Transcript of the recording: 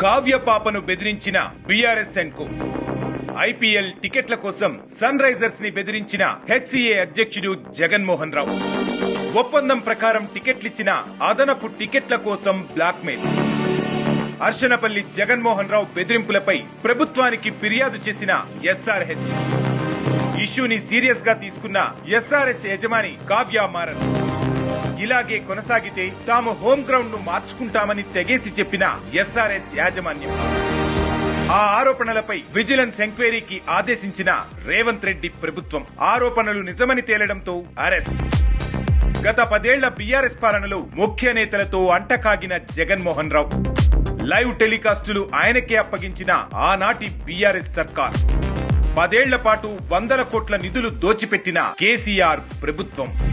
కావ్య పాపను బెదిరించిన బీఆర్ఎస్ కో ఐపీఎల్ టికెట్ల కోసం సన్ రైజర్స్ని బెదిరించిన హెచ్సిఏ అధ్యక్షుడు జగన్మోహన్ రావు ఒప్పందం ప్రకారం టికెట్లిచ్చిన అదనపు టికెట్ల కోసం బ్లాక్మెయిల్. అర్షనపల్లి జగన్మోహన్ రావు బెదిరింపులపై ప్రభుత్వానికి ఫిర్యాదు చేసిన ఎస్ఆర్హెచ్. ఇష్యూని సీరియస్గా తీసుకున్న ఎస్ఆర్హెచ్ యజమాని కావ్య మారన్. ఇలాగే కొనసాగితే తాము హోమ్ గ్రౌండ్ను మార్చుకుంటామని తెగేసి చెప్పిన ఎస్ఆర్ఎస్ యాజమాన్యం. ఆ ఆరోపణలపై విజిలెన్స్ ఎంక్వైరీకి ఆదేశించిన రేవంత్ రెడ్డి ప్రభుత్వం ఆరోపణలు నిజమని తేలడంతో అరెస్ట్. గత పదేళ్ళ బీఆర్ఎస్ పాలనలో ముఖ్య నేతలతో అంటకాగిన జగన్మోహన్ రావు. లైవ్ టెలికాస్టులు ఆయనకే అప్పగించిన ఆనాటి బీఆర్ఎస్ సర్కార్. పదేళ్ళ పాటు వందల కోట్ల నిధులు దోచిపెట్టిన కేసీఆర్ ప్రభుత్వం.